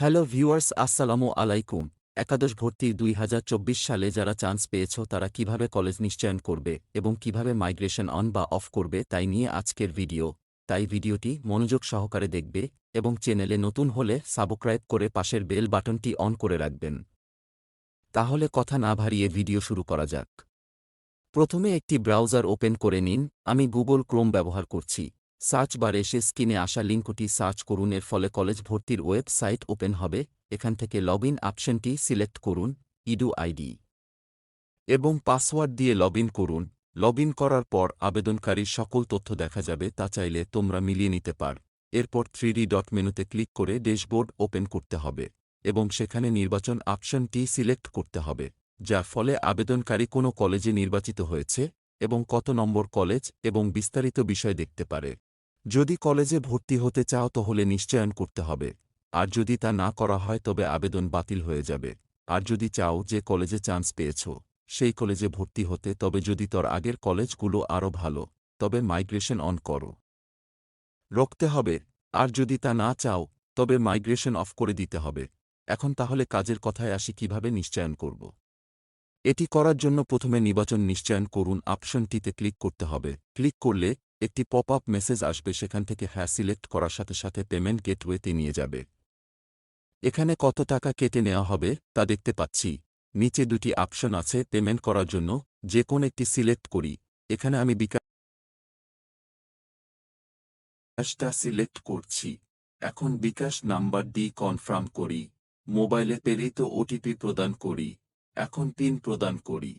Hello viewers, আসসালামু আলাইকুম। একাদশ ভর্তি দুই হাজার চব্বিশ সালে যারা চান্স পেয়েছ, তারা কীভাবে কলেজ নিশ্চয়ন করবে এবং কীভাবে মাইগ্রেশন অন বা অফ করবে তাই নিয়ে আজকের ভিডিও। তাই ভিডিওটি মনোযোগ সহকারে দেখবে এবং চ্যানেলে নতুন হলে সাবস্ক্রাইব করে পাশের বেল বাটনটি অন করে রাখবেন। তাহলে কথা না ভারিয়ে ভিডিও শুরু করা যাক। প্রথমে একটি ব্রাউজার ওপেন করে নিন। আমি গুগল ক্রোম ব্যবহার করছি। সার্চ বারে এসে স্ক্রিনে আসা লিঙ্কটি সার্চ করুন, এর ফলে কলেজ ভর্তির ওয়েবসাইট ওপেন হবে। এখান থেকে লগ ইন অপশনটি সিলেক্ট করুন, ইডু আইডি, এবং পাসওয়ার্ড দিয়ে লগ করুন। লগ করার পর আবেদনকারীর সকল তথ্য দেখা যাবে, তা চাইলে তোমরা মিলিয়ে নিতে পার। এরপর থ্রিডি ডট মেনুতে ক্লিক করে ড্যাশবোর্ড ওপেন করতে হবে, এবং সেখানে নির্বাচন অপশনটি সিলেক্ট করতে হবে, যার ফলে আবেদনকারী কোনো কলেজে নির্বাচিত হয়েছে, এবং কত নম্বর কলেজ, এবং বিস্তারিত বিষয় দেখতে পারে। যদি কলেজে ভর্তি হতে চাও তাহলে নিশ্চয়ন করতে হবে। আর যদি তা না করা হয় তবে আবেদন বাতিল হয়ে যাবে। আর যদি চাও যে কলেজে চান্স পেয়েছ, সেই কলেজে ভর্তি হতে তবে যদি তোর আগের কলেজগুলো আরও ভালো, তবে মাইগ্রেশন অন করো। রকতে হবে। আর যদি তা না চাও, তবে মাইগ্রেশন অফ করে দিতে হবে। এখন তাহলে কাজের কথায় আসি কীভাবে নিশ্চয়ন করব। এটি করার জন্য প্রথমে নির্বাচন নিশ্চয়ন করুন, অপশনটিতে ক্লিক করতে হবে। ক্লিক করলে একটি পপ আপ মেসেজ আসবে সেখান থেকে হ্যাঁ সিলেক্ট করার সাথে সাথে পেমেন্ট গেটওয়েতে নিয়ে যাবে। এখানে কত টাকা কেটে নেওয়া হবে তা দেখতে পাচ্ছি। নিচে দুটি অপশন আছে পেমেন্ট করার জন্য, যে কোন একটি সিলেক্ট করি। এখানে আমি বিকাশটা সিলেক্ট করছি। এখন বিকাশ নাম্বার দি কনফার্ম করি। মোবাইলে প্রেরিত ওটিপি প্রদান করি। এখন পিন প্রদান করি।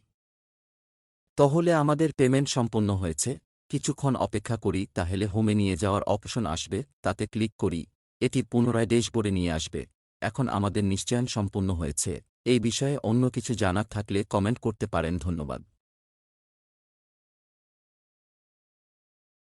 তাহলে আমাদের পেমেন্ট সম্পন্ন হয়েছে। কিছুক্ষণ অপেক্ষা করি, তাহলে হোমে নিয়ে যাওয়ার অপশন আসবে, তাতে ক্লিক করি, এটি পুনরায় ড্যাশবোর্ডে নিয়ে আসবে। এখন আমাদের নিশ্চয়ন সম্পূর্ণ হয়েছে। এই বিষয়ে অন্য কিছু জানার থাকলে কমেন্ট করতে পারেন, ধন্যবাদ।